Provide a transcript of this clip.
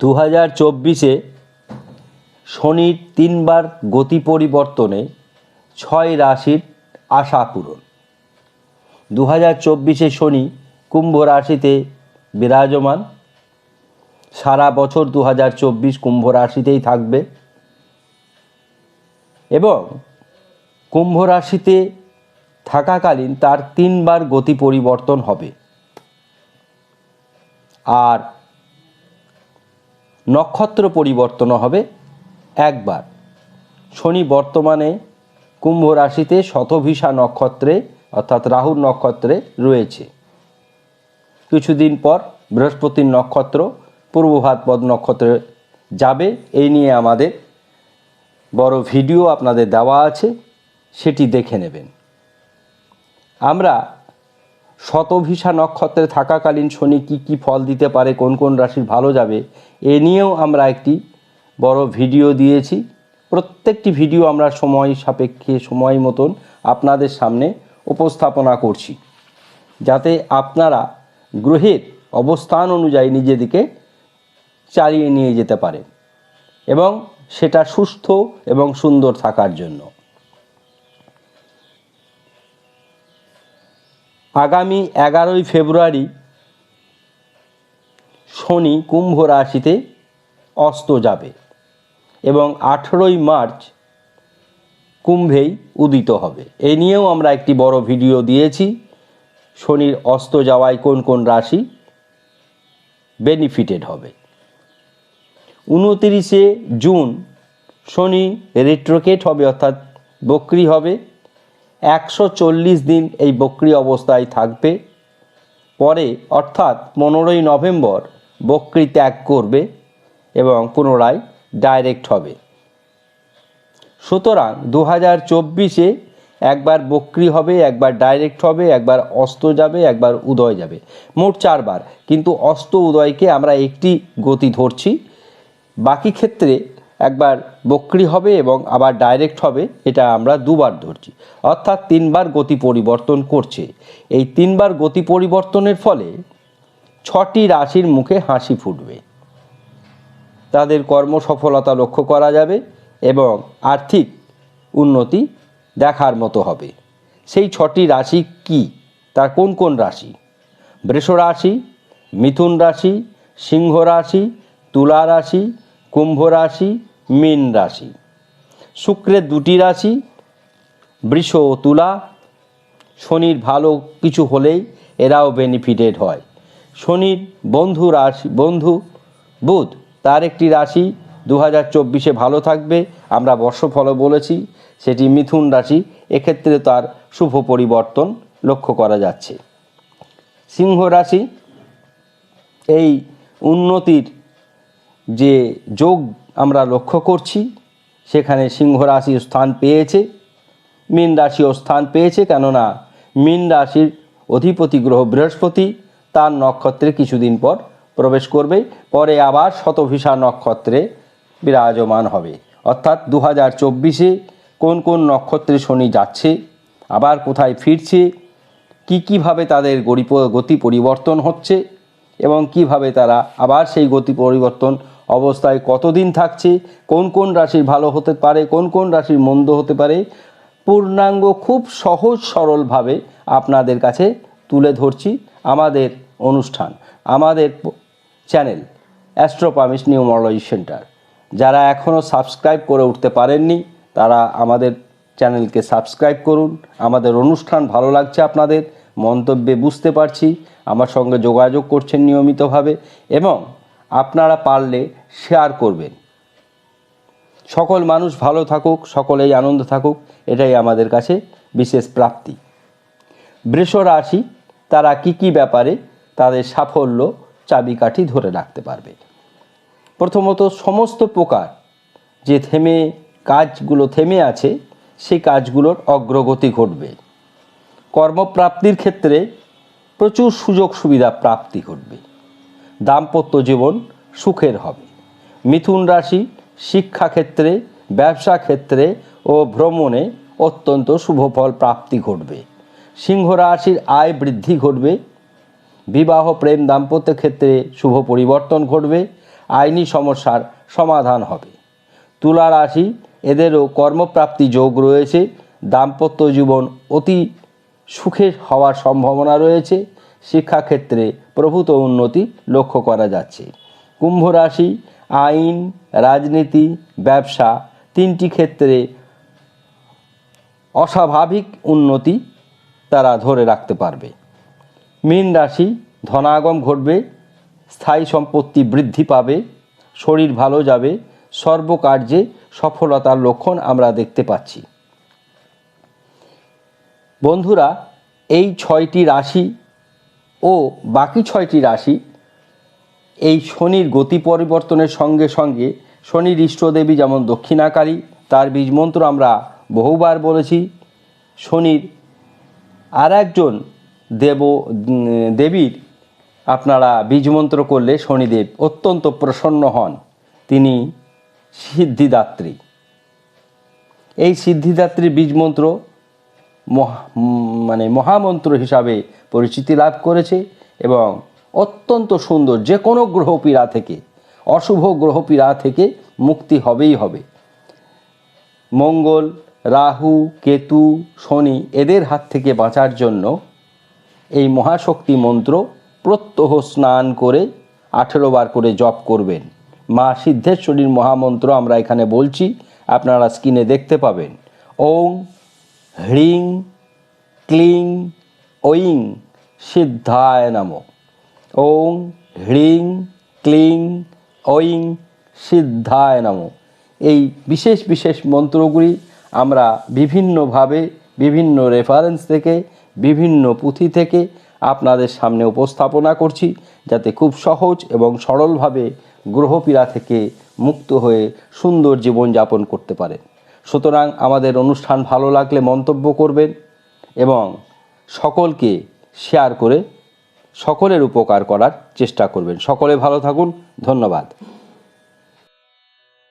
দু হাজার চব্বিশে শনির তিনবার গতি পরিবর্তনে ছয় রাশির আশা পূরণ। দু হাজার চব্বিশে শনি কুম্ভ রাশিতে বিরাজমান। সারা বছর দু হাজার চব্বিশ কুম্ভ রাশিতেই থাকবে। এবং কুম্ভ রাশিতে থাকাকালীন তার তিনবার গতি পরিবর্তন হবে। আর নক্ষত্র পরিবর্তন হবে একবার। শনি বর্তমানে কুম্ভ রাশিতে শতভিসা নক্ষত্রে অর্থাৎ রাহুর নক্ষত্রে রয়েছে। কিছুদিন পর বৃহস্পতির নক্ষত্র পূর্ব ভাদ্রপদ নক্ষত্রে যাবে। এই নিয়ে আমাদের বড় ভিডিও আপনাদের দেওয়া আছে, সেটি দেখে নেবেন। আমরা শতভিসা নক্ষত্রে থাকাকালীন শনি কি কি ফল দিতে পারে, কোন কোন রাশির ভালো যাবে, এ নিয়েও আমরা একটি বড় ভিডিও দিয়েছি। প্রত্যেকটি ভিডিও আমরা সময় সাপেক্ষে সময় মতন আপনাদের সামনে উপস্থাপনা করছি। যাতে আপনারা গ্রহের অবস্থান অনুযায়ী নিজেদিকে চালিয়ে নিয়ে যেতে পারেন এবং সেটা সুস্থ এবং সুন্দর থাকার জন্য। আগামী এগারোই ফেব্রুয়ারি শনি কুম্ভ রাশিতে অস্ত যাবে এবং আঠেরোই মার্চ কুম্ভেই উদিত হবে। এ নিয়েও আমরা একটি বড় ভিডিও দিয়েছি, শনির অস্ত যাওয়ায় কোন কোন রাশি বেনিফিটেড হবে। উনতিরিশে জুন শনি রেট্রোকেট হবে অর্থাৎ বক্রি হবে। একশো চল্লিশ দিন এই বক্রি অবস্থায় থাকবে। পরে, অর্থাৎ পনেরোই নভেম্বর, বক্রি ত্যাগ করবে এবং পুনরায় ডাইরেক্ট হবে। সুতরাং দু হাজার চব্বিশে একবার বক্রি হবে, একবার ডাইরেক্ট হবে, একবার অস্ত যাবে, একবার উদয় যাবে। মোট চারবার। কিন্তু অস্ত উদয়কে আমরা একটি গতি ধরছি। বাকি ক্ষেত্রে একবার বক্রি হবে এবং আবার ডাইরেক্ট হবে, এটা আমরা দুবার ধরছি। অর্থাৎ তিনবার গতি পরিবর্তন করছে। এই তিনবার গতি পরিবর্তনের ফলে ছটি রাশির মুখে হাসি ফুটবে। তাদের কর্ম সফলতা লক্ষ্য করা যাবে এবং আর্থিক উন্নতি দেখার মতো হবে। সেই ছটি রাশি কি? তার কোন কোন রাশি? বৃষ রাশি, মিথুন রাশি, সিংহ রাশি, তুলা রাশি কুম্ভ রাশি, মীন রাশি। শুক্রের দুটি রাশি, বৃষ ও তুলা। শনির ভালো কিছু হলেই এরাও বেনিফিটেড হয়। শনির বন্ধু রাশি, বন্ধু বুধ, তার একটি রাশি দু হাজার চব্বিশে ভালো থাকবে, আমরা বর্ষফল বলেছি, সেটি মিথুন রাশি, এক্ষেত্রে তার শুভ পরিবর্তন লক্ষ্য করা যাচ্ছে। সিংহ রাশি, এই উন্নতির যে যোগ আমরা লক্ষ্য করছি, সেখানে সিংহ রাশি স্থান পেয়েছে, মীন রাশিও স্থান পেয়েছে, কেননা মীন রাশির অধিপতি গ্রহ বৃহস্পতি, তার নক্ষত্রে কিছুদিন পর প্রবেশ করবে, পরে আবার শতভিসা নক্ষত্রে বিরাজমান হবে। অর্থাৎ দু হাজার চব্বিশে কোন কোন নক্ষত্রে শনি যাচ্ছে, আবার কোথায় ফিরছে, কি কীভাবে তাদের গতি পরিবর্তন হচ্ছে, এবং কীভাবে তারা আবার সেই গতি পরিবর্তন অবস্থায় কতদিন থাকছে, কোন কোন রাশির ভালো হতে পারে, কোন কোন রাশির মন্দ হতে পারে, পূর্ণাঙ্গ খুব সহজ সরলভাবে আপনাদের কাছে তুলে ধরছি আমাদের অনুষ্ঠান, আমাদের চ্যানেল অ্যাস্ট্রোপামিস নিউমোলজি সেন্টার। যারা এখনও সাবস্ক্রাইব করে উঠতে পারেননি, তারা আমাদের চ্যানেলকে সাবস্ক্রাইব করুন। আমাদের অনুষ্ঠান ভালো লাগছে আপনাদের, মন্তব্যে বুঝতে পারছি, আমার সঙ্গে যোগাযোগ করছেন নিয়মিতভাবে এবং আপনারা পারলে শেয়ার করবেন। সকল মানুষ ভালো থাকুক, সকলেই আনন্দ থাকুক, এটাই আমাদের কাছে বিশেষ প্রাপ্তি। বৃষ রাশি, তারা কি কি ব্যাপারে তাদের সাফল্য চাবিকাঠি ধরে রাখতে পারবে? প্রথমত, সমস্ত প্রকার যে থেমে কাজগুলো থেমে আছে, সেই কাজগুলোর অগ্রগতি ঘটবে। কর্মপ্রাপ্তির ক্ষেত্রে প্রচুর সুযোগ সুবিধা প্রাপ্তি ঘটবে। দাম্পত্য জীবন সুখের হবে। মিথুন রাশি শিক্ষাক্ষেত্রে ব্যবসা ক্ষেত্রে ও ভ্রমণে অত্যন্ত শুভফল প্রাপ্তি ঘটবে। সিংহ রাশির আয় বৃদ্ধি ঘটবে। বিবাহ প্রেম দাম্পত্য ক্ষেত্রে শুভ পরিবর্তন ঘটবে। আইনি সমস্যার সমাধান হবে। তুলা রাশি, এদেরও কর্মপ্রাপ্তি যোগ রয়েছে। দাম্পত্য জীবন অতি সুখের হওয়ার সম্ভাবনা রয়েছে। শিক্ষাক্ষেত্রে প্রভূত উন্নতি লক্ষ্য করা যাচ্ছে। কুম্ভ রাশি, আইন, রাজনীতি, ব্যবসা তিনটি ক্ষেত্রে অস্বাভাবিক উন্নতি তারা ধরে রাখতে পারবে। মীন রাশি, ধনাগম ঘটবে, স্থায়ী সম্পত্তি বৃদ্ধি পাবে, শরীর ভালো যাবে, সর্বকার্যে সফলতার লক্ষণ আমরা দেখতে পাচ্ছি। বন্ধুরা, এই ছয়টি রাশি ও বাকি ছয়টি রাশি, এই শনির গতি পরিবর্তনের সঙ্গে সঙ্গে শনির ইষ্টদেবী যেমন দক্ষিণাকারী তার বীজমন্ত্র আমরা বহুবার বলেছি, শনির আর একজন দেব, দেবীর আপনারা বীজমন্ত্র করলে শনিদেব অত্যন্ত প্রসন্ন হন, তিনি সিদ্ধিদাত্রী। এই সিদ্ধিদাত্রী বীজমন্ত্র মানে মহামন্ত্র হিসাবে পরিচিতি লাভ করেছে এবং অত্যন্ত সুন্দর যে কোনো গ্রহপীড়া থেকে, অশুভ গ্রহপীড়া থেকে মুক্তি হবেই হবে। মঙ্গল, রাহু, কেতু, শনি এদের হাত থেকে বাঁচার জন্য এই মহাশক্তি মন্ত্র প্রত্যহ স্নান করে আঠেরো বার করে জপ করবেন। মা সিদ্ধেশ্বরীর মহামন্ত্র আমরা এখানে বলছি, আপনারা স্ক্রিনে দেখতে পাবেন। ওং হ্রিং, ক্লিং, ঐং, সিদ্ধায় নম ওং হ্রিং, ক্লিং, ঐং, সিদ্ধায় নম এই বিশেষ বিশেষ মন্ত্রগুলি আমরা বিভিন্নভাবে, বিভিন্ন রেফারেন্স থেকে, বিভিন্ন পুঁথি থেকে আপনাদের সামনে উপস্থাপনা করছি, যাতে খুব সহজ এবং সরলভাবে গ্রহপীড়া থেকে মুক্ত হয়ে সুন্দর জীবনযাপন করতে পারেন সুতরাং আমাদের অনুষ্ঠান ভালো লাগলে মন্তব্য করবেন এবং সকলকে শেয়ার করে সকলের উপকার করার চেষ্টা করবেন। সকলে ভালো থাকুন, ধন্যবাদ।